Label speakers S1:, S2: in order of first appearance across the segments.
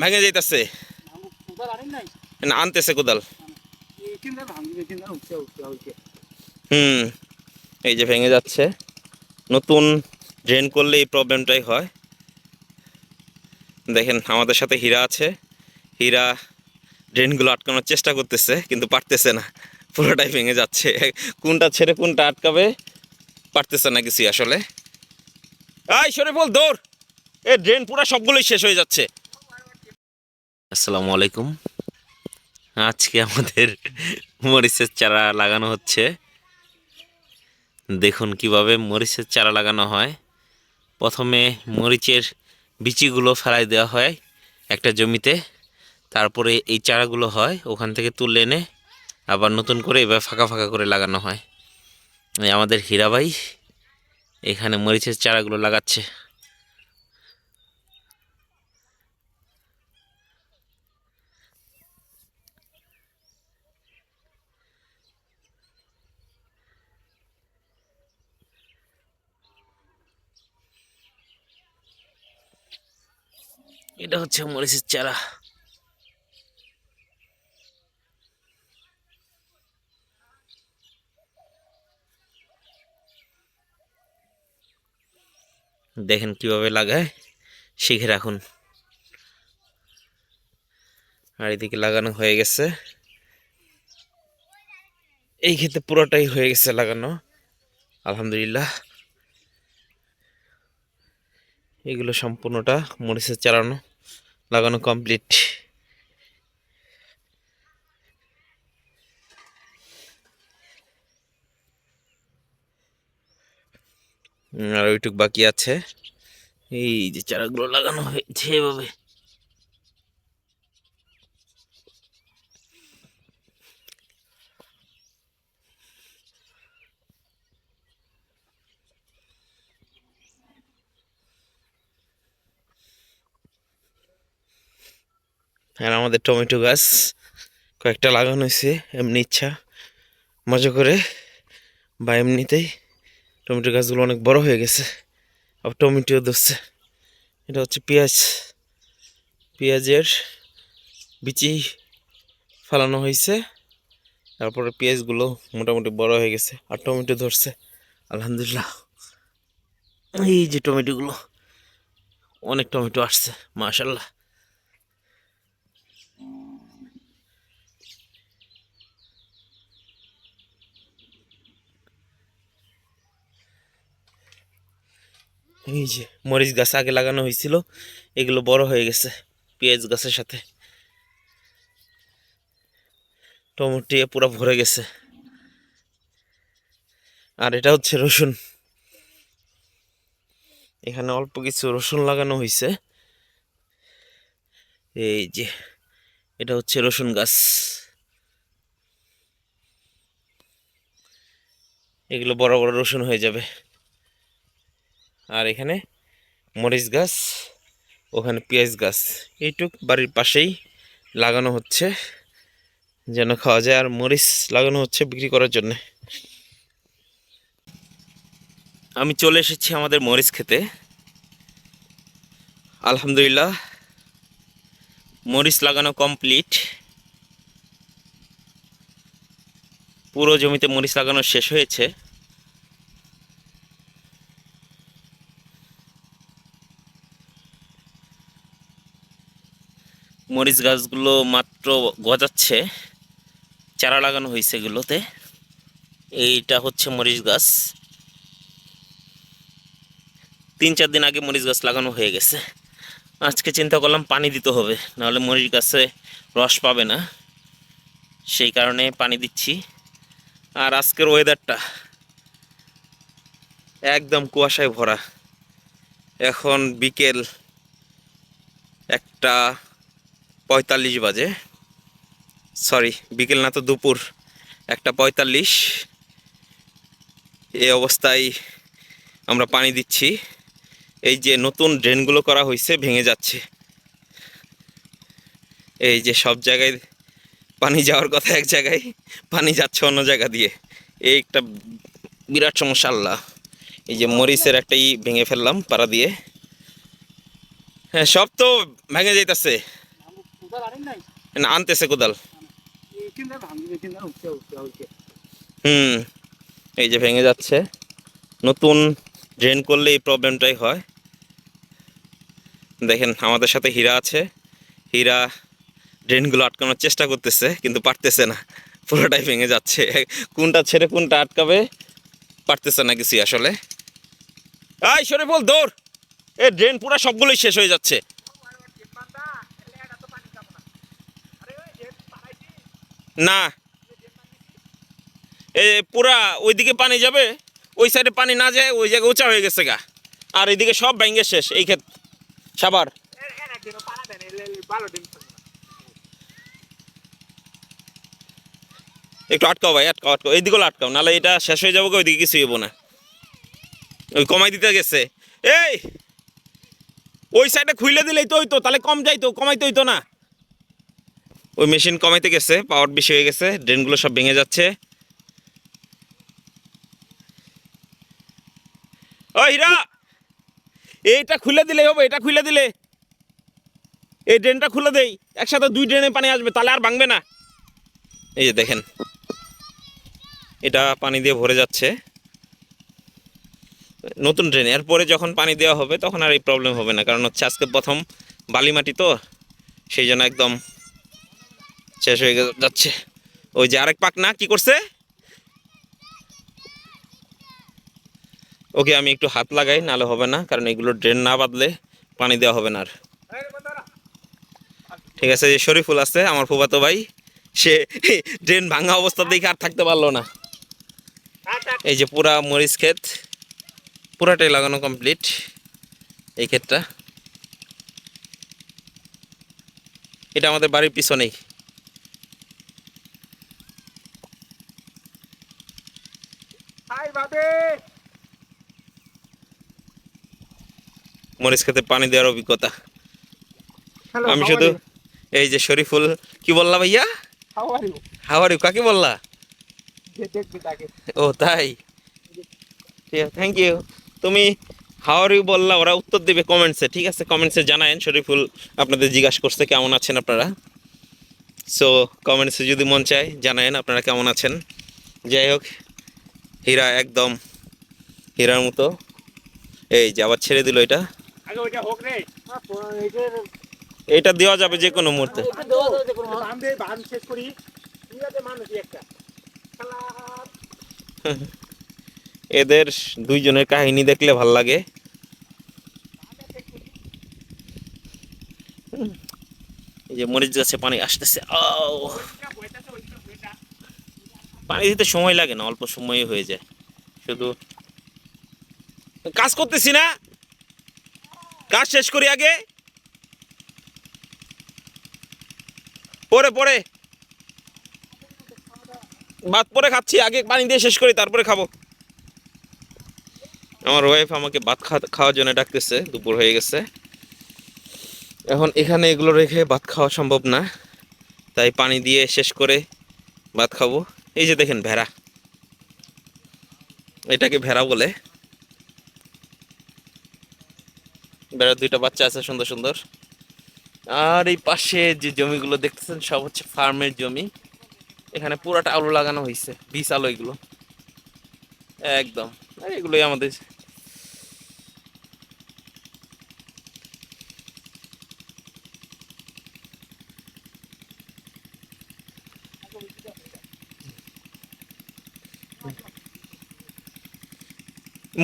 S1: ভেঙে যাইতেছে। আনতেছে কোদাল। হুম, এই যে ভেঙে যাচ্ছে। নতুন ড্রেন করলে এই প্রবলেমটাই হয়। দেখেন, আমাদের সাথে হীরা আছে। হীরা ড্রেনগুলো আটকানোর চেষ্টা করতেছে, কিন্তু পারতেছে না। পুরোটাই ভেঙে যাচ্ছে। কোনটা ছেড়ে কোনটা আটকাবে, পারতেছে না কিছু আসলে। আই সরে বল দৌড়! এ ড্রেন পুরো সবগুলোই শেষ হয়ে যাচ্ছে। আসসালামু আলাইকুম। আজকে আমাদের মরিচের চারা লাগানো হচ্ছে। দেখুন কীভাবে মরিচের চারা লাগানো হয়। প্রথমে মরিচের বিচিগুলো ফেলাই দেওয়া হয় একটা জমিতে। তারপরে এই চারাগুলো হয় ওখান থেকে তুলে এনে আবার নতুন করে এবার ফাঁকা ফাঁকা করে লাগানো হয়। আমাদের হীরাবাই এখানে মরিচের চারাগুলো লাগাচ্ছে। এটা হচ্ছে মরিচের চারা। দেখেন কীভাবে লাগায়, শিখে রাখুন। আর এদিকে লাগানো হয়ে গেছে। এই ক্ষেত্রে পুরোটাই হয়ে গেছে লাগানো। আলহামদুলিল্লাহ। এগুলো সম্পূর্ণটা মরিচের চালানো, লাগানো কমপ্লিট আর ওইটুক বাকি আছে। এই যে চারাগুলো লাগানো হয়েছে এভাবে। আর আমাদের টমেটো গাছ কয়েকটা লাগানো হয়েছে, এমনি ইচ্ছা। মজা করে বা এমনিতেই টমেটো গাছগুলো অনেক বড় হয়ে গেছে, আবার টমেটো ধরছে। এটা হচ্ছে পেঁয়াজ। পেঁয়াজের বিচি ফালানো হয়েছে, তারপরে পেঁয়াজগুলো মোটামুটি বড় হয়ে গেছে, আর টমেটো ধরছে, আলহামদুলিল্লাহ। এই যে টমেটোগুলো, অনেক টমেটো আসছে মাশাল্লাহ এই যে, মরিচ গাছ আগে লাগানো হয়েছিল, এগুলো বড় হয়ে গেছে, পেঁয়াজ গাছের সাথে। টমেটো পুরো ভরে গেছে। আর এটা হচ্ছে রসুন। এখানে অল্প কিছু রসুন লাগানো হয়েছে। এই যে, এটা হচ্ছে রসুন গাছ। এগুলো বড় বড় রসুন হয়ে যাবে। আর এখানে মরিচ গাছ, ওখানে পেঁয়াজ গাছ, এইটুক বাড়ির পাশেই লাগানো হচ্ছে যেন খাওয়া যায় আর মরিচ লাগানো হচ্ছে বিক্রি করার জন্য। আমি চলে এসেছি আমাদের মরিচ খেতে। আলহামদুলিল্লাহ, মরিচ লাগানো কমপ্লিট। পুরো জমিতে মরিচ লাগানো শেষ হয়েছে। মরিচ গাছগুলো মাত্র গজাচ্ছে, চারা লাগানো হয়েছে এগুলোতে। এইটা হচ্ছে মরিচ গাছ। তিন চার দিন আগে মরিচ গাছ লাগানো হয়ে গেছে। আজকে চিন্তা করলাম পানি দিতে হবে, নাহলে মরিচ গাছে রস পাবে না। সেই কারণে পানি দিচ্ছি। আর আজকের ওয়েদারটা একদম কুয়াশায় ভরা। এখন বিকেল একটা পঁয়তাল্লিশ বাজে। সরি বিকেল না তো দুপুর। একটা পঁয়তাল্লিশ। এই অবস্থায় আমরা পানি দিচ্ছি। এই যে নতুন ড্রেনগুলো করা হয়েছে, ভেঙে যাচ্ছে। এই যে সব জায়গায় পানি যাওয়ার কথা এক জায়গায়, পানি যাচ্ছে অন্য জায়গা দিয়ে। এই একটা বিরাট সমস্যা, আল্লাহ। এই যে মরিচের একটাই ভেঙে ফেললাম পাড়া দিয়ে। হ্যাঁ সব তো ভেঙে যাইতেছে। না আনতেছে কোদাল। হুম এই যে ভেঙে যাচ্ছে। নতুন ড্রেন করলে এই প্রবলেমটাই হয়। দেখেন আমাদের সাথে হীরা আছে। হীরা ড্রেনগুলো আটকানোর চেষ্টা করতেছে কিন্তু পারতেছে না। পুরোটাই ভেঙে যাচ্ছে। কোনটা ছেড়ে কোনটা আটকাবে পারতেছে না কিছু আসলে। আই সরে বল দৌড়! এ ড্রেন পুরো সবগুলোই শেষ হয়ে যাচ্ছে। না। এ, পুরা ওইদিকে পানি যাবে, ওই সাইডে পানি না যায়, ওই জায়গায় উঁচা হয়ে গেছে গা। আর এইদিকে সব ব্যাঙ্গে শেষ, এই ক্ষেত সাবার একটু আটকাও ভাই, আটকাও আটকাও। এইদিকে আটকাও, নাহলে এটা শেষ হয়ে যাব ওইদিকে কিছু হইব না। ওই কমাই দিতে গেছে। এই! ওই সাইডে খুইলে দিলেই তো হইতো, তাহলে কম যাইতো, কমাইতে হইতো না। ওই মেশিন কমাইতে গেছে পাওয়ার বেশি হয়ে গেছে ড্রেনগুলো সব ভেঙে যাচ্ছে। ও হীরা! এইটা খুলে দিলে হবে এটা খুলে দিলে। এই ড্রেনটা খুলে দেই, একসাথে দুই ড্রেনে পানি আসবে, তাহলে আর ভাঙবে না। এই যে দেখেন, এটা পানি দিয়ে ভরে যাচ্ছে। নতুন ড্রেন এরপরে যখন পানি দেওয়া হবে, তখন আর এই প্রবলেম হবে না, কারণ হচ্ছে আজকে প্রথম বালি মাটি তো, সেই জন্য একদম শেষ হয়ে যাচ্ছে। ওই যে আরেক পাক না, কি করছে? ওকে আমি একটু হাত লাগাই নালে হবে না, কারণ এগুলো ড্রেন না বাঁধলে পানি দেওয়া হবে না আর। ঠিক আছে, যে শরীফুল আছে, আমার ফুফাতো ভাই, সে ড্রেন ভাঙা অবস্থা দেখে আর থাকতে পারল না। এই যে পুরা মরিচ ক্ষেত, পুরাটাই লাগানো কমপ্লিট এই ক্ষেতটা। এটা আমাদের বাড়ির পিছনেই। মরিচ খেতে পানি দেওয়ার অভিজ্ঞতা। আমি শুধু এই যে শরীফুল কি বললা ভাইয়া?
S2: ইউ
S1: হাওয়ারি কাকে বললা? ও তাই? থ্যাংক ইউ তুমি হাওয়ারি বললা ওরা উত্তর দেবে কমেন্টসে ঠিক আছে? কমেন্টসে জানায়েন শরীফুল আপনাদের জিজ্ঞাসা করছে কেমন আছেন আপনারা? সো কমেন্টসে যদি মন চায় জানায়েন আপনারা কেমন আছেন? যাই হোক হীরা একদম হীরার মতো। এই যে আবার ছেড়ে দিল এটা।
S2: আগে ওইটা হোক রে।
S1: এটা দেওয়া যাবে যে কোনো মুহূর্তে।
S2: শেষ করি। ঠিক আছে একটা।
S1: এদের দুইজনের কাহিনী দেখলে ভালো লাগে। এই যে মরিচ গাছে পানি আসতেছে পানি দিতে সময় লাগে না অল্প সময়ে হয়ে যায়। শুধু কাজ করতেছি না। কাজ শেষ করি আগে। পরে পরে। ভাত পরে খাচ্ছি, আগে পানি দিয়ে শেষ করি, তারপরে খাব। আমার ওয়াইফ আমাকে ভাত খাওয়ার জন্য ডাকতেছে, দুপুর হয়ে গেছে। এখন এখানে এগুলো রেখে ভাত খাওয়া সম্ভব না। তাই পানি দিয়ে শেষ করে ভাত খাব। এই যে দেখেন ভেড়া। এটাকে ভেড়া বলে। ভেড়ার দুইটা বাচ্চা আছে, সুন্দর সুন্দর। আর এই পাশে যে জমিগুলো দেখতেছেন, সব হচ্ছে ফার্মের জমি। এখানে পুরাটা আলু লাগানো হয়েছে বিষ আলু এগুলো। একদম এগুলোই আমাদের।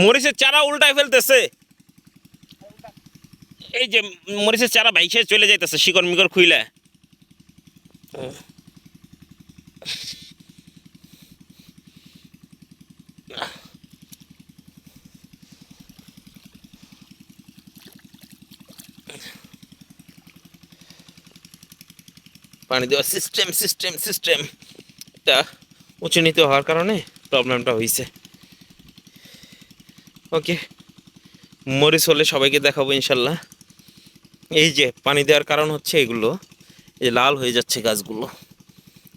S1: মরিচের চারা উল্টায় ফেলতেছে। এই যে মরিচের চারা বাইসে চলে যাইতেছে, শিকড় মিকড় খুইলে। পানি দেওয়া সিস্টেম সিস্টেম সিস্টেম এটা উঁচু নিতে হওয়ার কারণে প্রবলেমটা হয়েছে ওকে মরিচ হলে সবাইকে দেখাবো ইনশাল্লাহ। এই যে পানি দেওয়ার কারণ হচ্ছে এগুলো, এই লাল হয়ে যাচ্ছে গাছগুলো,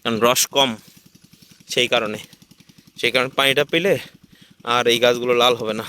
S1: কারণ রস কম সেই কারণে। সেই কারণে পানিটা পেলে আর এই গাছগুলো লাল হবে না।